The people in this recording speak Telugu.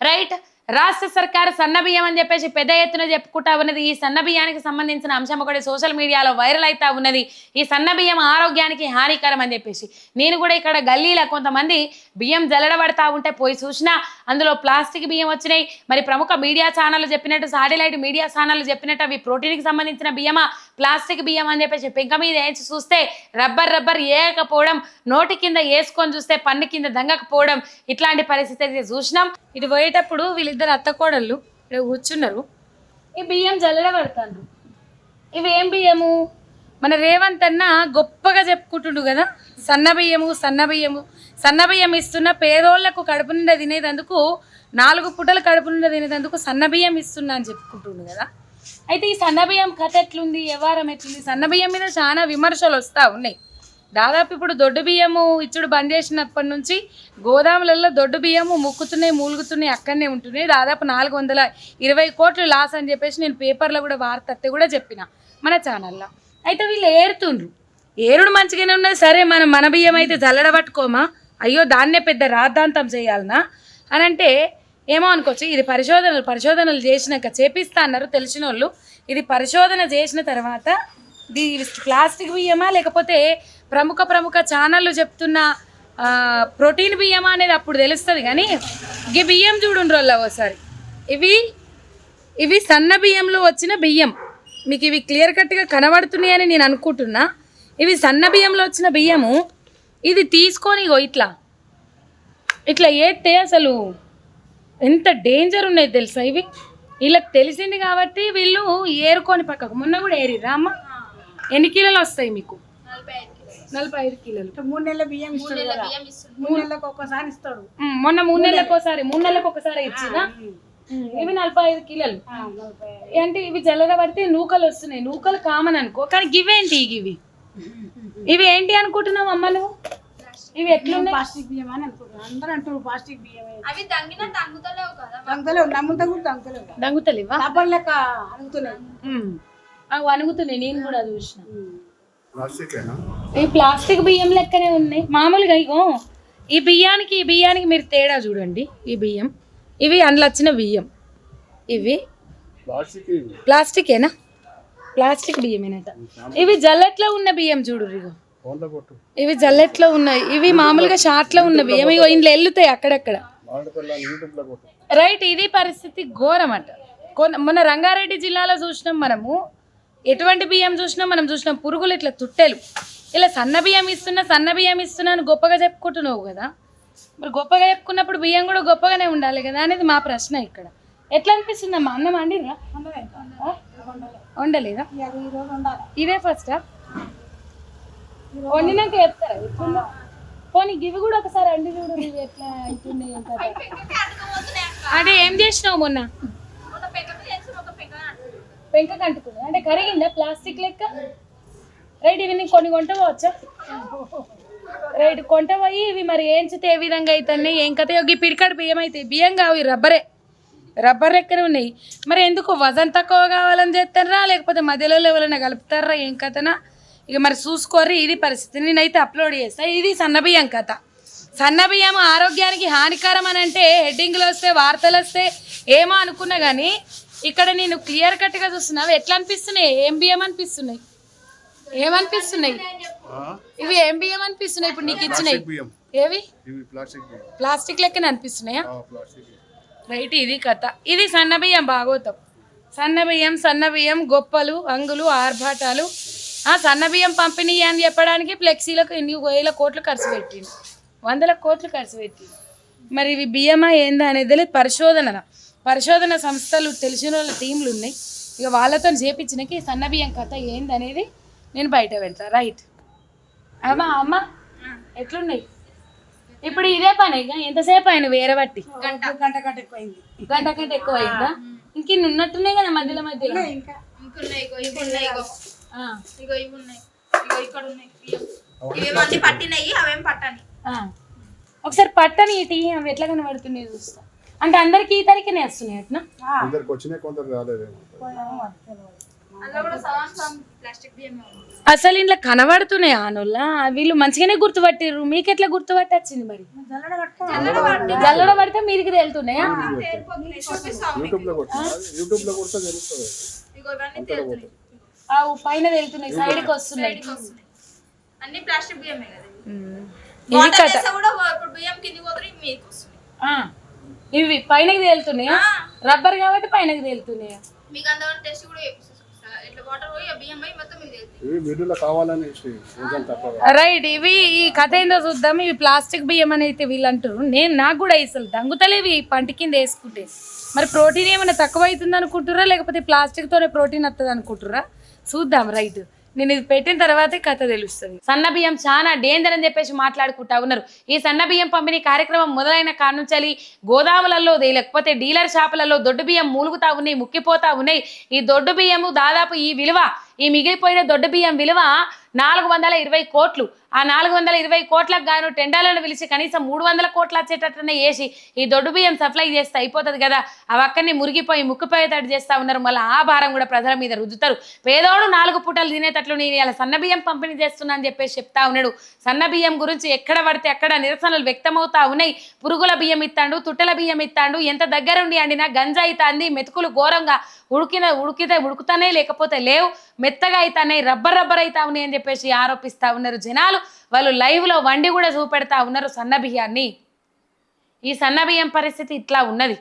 రైట్ రాష్ట్ర సర్కారు సన్న బియ్యం అని చెప్పేసి పెద్ద ఎత్తున చెప్పుకుంటా ఉన్నది. ఈ సన్న బియ్యానికి సంబంధించిన అంశం ఒకటి సోషల్ మీడియాలో వైరల్ అవుతా ఉన్నది. ఈ సన్న బియ్యం ఆరోగ్యానికి హానికరం అని చెప్పేసి. నేను కూడా ఇక్కడ గల్లీలో కొంతమంది బియ్యం జల్లడబడతా ఉంటే పోయి చూసినా అందులో ప్లాస్టిక్ బియ్యం వచ్చినాయి. మరి ప్రముఖ మీడియా ఛానళ్ళు చెప్పినట్టు సాటిలైట్ మీడియా ఛానళ్ళు చెప్పినట్టు అవి ప్రోటీన్కి సంబంధించిన బియ్యమా? ప్లాస్టిక్ బియ్యం అని చెప్పేసి పెంక మీద వేసి చూస్తే రబ్బర్ రబ్బర్ ఏకపోవడం నోటి కింద వేసుకొని చూస్తే పన్ను కింద దంగకపోవడం ఇట్లాంటి పరిస్థితి అయితే చూసినాం. ఇటు పోయేటప్పుడు వీళ్ళిద్దరు అత్తకోడళ్ళు ఇక్కడ కూర్చున్నారు. ఈ బియ్యం జల్లడ పడతాను ఇవి ఏం బియ్యము? మన రేవంత్ అన్న గొప్పగా చెప్పుకుంటుండు కదా. సన్నబియ్యము సన్నబియ్యము సన్నబియ్యం ఇస్తున్న పేదోళ్ళకు కడుపు నిండా తినేదందుకు నాలుగు పుటలు కడుపు నిండా తినేదందుకు సన్నబియ్యం ఇస్తున్నా అని చెప్పుకుంటుండు కదా. అయితే ఈ సన్నబియ్యం కథ ఎట్లుంది? వ్యవహారం ఎట్లుంది? సన్నబియ్యం మీద చాలా విమర్శలు వస్తూ ఉన్నాయి. దాదాపు ఇప్పుడు దొడ్డు బియ్యము ఇచ్చుడు బంద్ చేసినప్పటి నుంచి గోదాములలో దొడ్డు బియ్యము ముక్కుతున్నాయి మూలుగుతున్నాయి అక్కడనే ఉంటున్నాయి. దాదాపు నాలుగు వందల ఇరవై కోట్లు లాస్ అని చెప్పేసి నేను పేపర్లో కూడా వార్త కూడా చెప్పిన మన ఛానల్లో. అయితే వీళ్ళు ఏరుతుండ్రు. ఏరుడు మంచిగానే ఉన్నది. సరే మనం మన బియ్యం అయితే జల్లడ పట్టుకోమా? అయ్యో దాన్నే పెద్ద రాద్ధాంతం చేయాలనా? అని అంటే ఏమో అనుకోవచ్చు. ఇది పరిశోధనలు పరిశోధనలు చేసినాక చేపిస్తా అన్నారు తెలిసిన వాళ్ళు ఇది పరిశోధన చేసిన తర్వాత ఇది ప్లాస్టిక్ బియ్యమా? లేకపోతే ప్రముఖ ప్రముఖ ఛానళ్ళు చెప్తున్న ప్రోటీన్ బియ్యమా అనేది అప్పుడు తెలుస్తుంది. కానీ ఈ బియ్యం చూడండి ఒకసారి ఇవి ఇవి సన్న బియ్యంలో వచ్చిన బియ్యం. మీకు ఇవి క్లియర్ కట్గా కనబడుతున్నాయని నేను అనుకుంటున్నా. ఇవి సన్న బియ్యంలో వచ్చిన బియ్యము. ఇది తీసుకొని ఇగో ఇట్లా. ఇట్లా ఏస్తే అసలు ఎంత డేంజర్ ఉన్నాయి తెలుసా ఇవి? వీళ్ళకి తెలిసింది కాబట్టి వీళ్ళు ఏరుకొని పక్కకు. మొన్న కూడా ఏరిరా అమ్మ? ఎన్ని కిలోలు వస్తాయి మీకు? నలభై ఐదు కిలోలు. మూడు నెలల బియ్యం ఇస్తాడు కదా. మూడు నెలలకు ఒక్కసారి ఇస్తాడు. మొన్న మూడు నెలలకు ఒకసారి మూడు నెలలకు ఒకసారి ఇచ్చిందా ఉమ్, ఇవి నలభై ఐదు కిలోలు. అంటే ఇవి జల్లర పడితే నూకలు వస్తున్నాయి. నూకలు కామన్ అనుకో. కానీ గివేంటి ఇవి ఇవి ఏంటి అనుకుంటున్నావు అమ్మ నువ్వు? ఇవి ఎట్లున్నాయి? ప్లాస్టిక్ బియ్యం అని అనుకుంటున్నాను అందరూ అంటారు ప్లాస్టిక్ బియ్యమే. అవి తంగిన తంగుతలేవు కదా తంగుతలేవు నమ్ముతా కూడా తంగుతలేవు దంగుతలేవా? డబ్బర్ లెక్క అడుగుతున్నాయి. అవి అనుగుతున్నాయి నేను కూడా చూసిన. ఈ ప్లాస్టిక్ బియ్యం లెక్కనే ఉన్నాయి. మామూలుగా ఇగో ఈ బియ్యానికి ఈ బియ్యానికి మీరు తేడా చూడండి. ఈ బియ్యం. ఇవి అందులో వచ్చిన బియ్యం. ఇవి ప్లాస్టిక్ ఇవి. ప్లాస్టికేనా? ప్లాస్టిక్ బియ్యమేనట. ఇవి జల్లెట్లో ఉన్న బియ్యం చూడు ఇగో ఇవి జల్లెట్లో ఉన్నాయి ఇవి మామూలుగా షార్ట్లో ఉన్న బియ్యం. ఇగో ఇంట్లో వెళ్ళుతాయి అక్కడక్కడ. రైట్ ఇది పరిస్థితి ఘోరం అంట మొన్న రంగారెడ్డి జిల్లాలో చూసినాం మనము. ఎటువంటి బియ్యం చూసినాం మనం చూసినాం పురుగులు ఇట్లా తుట్టెలు. ఇలా సన్న బియ్యం ఇస్తున్నా సన్న బియ్యం ఇస్తున్నా అని గొప్పగా చెప్పుకుంటున్నావు కదా. మరి గొప్పగా చెప్పుకున్నప్పుడు బియ్యం కూడా గొప్పగానే ఉండాలి కదా అనేది మా ప్రశ్న ఇక్కడ. ఎట్లా అనిపిస్తుంది అమ్మా అన్నం వండిరా వండలేదా? ఇదే ఫస్టా వండినాక చెప్తారా? ఎట్లుందో పోనీ గివి కూడా ఒకసారి అండి చూడు ఇవి ఎట్లా అవుతుంది ఏం ఏం చేసినావు మొన్న? పెంక కంటుకుంది. అంటే కరిగిందా? ప్లాస్టిక్ లెక్క? రైట్ ఇవి నీకు కొన్ని కొంట పోవచ్చా? రైట్ కొంట పోయి ఇవి మరి ఏంచితే ఏ విధంగా అవుతున్నాయి ఏం కథ? ఈ పిడికాడు బియ్యం అయితే బియ్యం కావు ఇవి రబ్బరే. రబ్బర్ ఎక్కడ ఉన్నాయి? మరి ఎందుకు వజన్ తక్కువ కావాలని చేస్తారా లేకపోతే మధ్యలో ఎవరైనా కలుపుతారా? ఏం కథనా? ఇక మరి చూసుకోర్రి ఇది పరిస్థితి. నేనైతే అప్లోడ్ చేస్తా. ఇది సన్నబియ్యం కథ. సన్నబియ్యం ఆరోగ్యానికి హానికరం అని అంటే హెడ్డింగ్లు వస్తే వార్తలు వస్తే ఏమో అనుకున్నా కానీ ఇక్కడ నేను క్లియర్ కట్గా చూస్తున్నావు ఎట్లా అనిపిస్తున్నాయి? ఏం బియ్యం అనిపిస్తున్నాయి? ఏమనిపిస్తున్నాయి? ఇవి ఏం బియ్యం అనిపిస్తున్నాయి? ఇప్పుడు నీకు ఇచ్చినాయి ఏవి? ప్లాస్టిక్ లెక్కన అనిపిస్తున్నాయా. రైట్ ఇది కథ. ఇది సన్న బియ్యం భాగవతం. సన్న బియ్యం సన్న బియ్యం గొప్పలు అంగులు ఆర్భాటాలు. ఆ సన్న బియ్యం పంపిణీ అని చెప్పడానికి ఫ్లెక్సీలకు ఎన్ని వేల కోట్లు ఖర్చు పెట్టింది వందల కోట్లు ఖర్చు పెట్టింది మరి ఇవి బియ్యమా ఏందా అనేది తెలియదు. పరిశోధన. పరిశోధన సంస్థలు తెలిసిన వాళ్ళ టీంలు ఉన్నాయి. ఇక వాళ్ళతో చేపించినకి సన్న బియ్యం కథ ఏందనేది నేను బయట పెడతా రైట్. అమ్మా అమ్మ ఎట్లున్నాయి? ఇప్పుడు ఇదే పని ఇక ఎంతసేపు ఆయన వేరే బట్టి గంట. గంట గంట ఎక్కువైంది. గంట కంటే ఎక్కువ అయిందా ఇంక ఇన్ని ఉన్నట్టున్నాయి కదా మధ్యలో మధ్యలో. ఇంకా. ఇంకున్నాయి ఇగో ఇవి ఉన్నాయి ఇగో. ఆ, ఇగో ఇవి ఉన్నాయి ఇగో ఇక్కడ ఉన్నాయి బియ్యం ఇవేమో అన్ని పట్టినాయి అవేం పట్టని. ఆ. ఒకసారి పట్టని ఇటీ అవి ఎట్లా కనబడుతున్నాయి చూస్తా. అంటే అందరికి ఈ తరికనే వస్తున్నాయి అట్నా? కొందరికి వచ్చినాయి కొందరు రాలేదేమో. అసలు ఇంట్లో కనబడుతున్నాయి ఆనుల్లా వీళ్ళు మంచిగానే గుర్తుపట్టిర్రు. మీకు ఎట్లా గుర్తుపట్టి వచ్చింది మరి జల్లడ పడితే మీదికి తేలుతున్నాయా? పైన తేలుతున్నాయి. సైడ్కి వస్తున్నాయి. బయటికి వస్తున్నాయి. అన్ని ప్లాస్టిక్ బియ్యమే కదా. ఇవి. ఇది కథ. ఇప్పుడు బియ్యం కిందికి పైనకి తేలుతున్నాయా? రబ్బర్ కాబట్టి పైనకి తేలుతున్నాయా? మీకు అందరం టెస్ట్ కూడా రైట్ ఇవి ఈ కథ ఏందో చూద్దాం. ఇవి ప్లాస్టిక్ బియ్యం అని అయితే వీళ్ళు అంటారు నేను నాకు కూడా అసలు దంగుతలేవి పంట కింద వేసుకుంటే. మరి ప్రోటీన్ ఏమైనా తక్కువ అవుతుంది అనుకుంటురా లేకపోతే ప్లాస్టిక్ తోనే ప్రోటీన్ వస్తుంది అనుకుంటురా చూద్దాం రైట్. నేను ఇది పెట్టిన తర్వాతే కథ తెలుస్తుంది. సన్న బియ్యం చాలా డేంజర్ అని చెప్పేసి మాట్లాడుకుంటా ఉన్నారు. ఈ సన్న బియ్యం పంపిణీ కార్యక్రమం మొదలైన కానుంచాలి గోదాములలో లేకపోతే డీలర్ షాపులలో దొడ్డు బియ్యం మూలుగుతా ఉన్నాయి ముక్కిపోతా ఉన్నాయి. ఈ దొడ్డు బియ్యము దాదాపు ఈ విలువ ఈ మిగిలిపోయిన దొడ్డు బియ్యం విలువ నాలుగు వందల ఇరవై కోట్లు. ఆ నాలుగు వందల ఇరవై కోట్లకు గాను టెండర్లను పిలిచి కనీసం మూడు వందల కోట్లు వచ్చేటట్టునే వేసి ఈ దొడ్డు బియ్యం సప్లై చేస్తే అయిపోతుంది కదా. అవి అక్కడిని మురిగిపోయి ముక్కుపోయేటట్టు చేస్తా ఉన్నారు. మళ్ళీ ఆ భారం కూడా ప్రజల మీద రుద్దుతారు. పేదోడు నాలుగు పూటలు తినేటట్లు నేను ఇలా సన్న బియ్యం పంపిణీ చేస్తున్నా అని చెప్పేసి చెప్తా ఉన్నాడు. సన్న బియ్యం గురించి ఎక్కడ పడితే అక్కడ నిరసనలు వ్యక్తమవుతా ఉన్నాయి. పురుగుల బియ్యం ఇస్తాడు తుట్టెల బియ్యం ఇస్తాడు ఎంత దగ్గరుండి అండినా గంజా అవుతుంది మెతుకులు ఘోరంగా ఉడికిన ఉడికితే ఉడుకుతానే లేకపోతే లేవు. మెత్తగా అవుతాయి రబ్బర్ రబ్బర్ అవుతా ఉన్నాయి అని చెప్పేసి ఆరోపిస్తా ఉన్నారు జనాలు. వాళ్ళు లైవ్లో లో వండి కూడా చూపెడతా ఉన్నారు సన్నబియ్యాన్ని ఈ సన్నబియ్యం పరిస్థితి ఇట్లా ఉన్నది.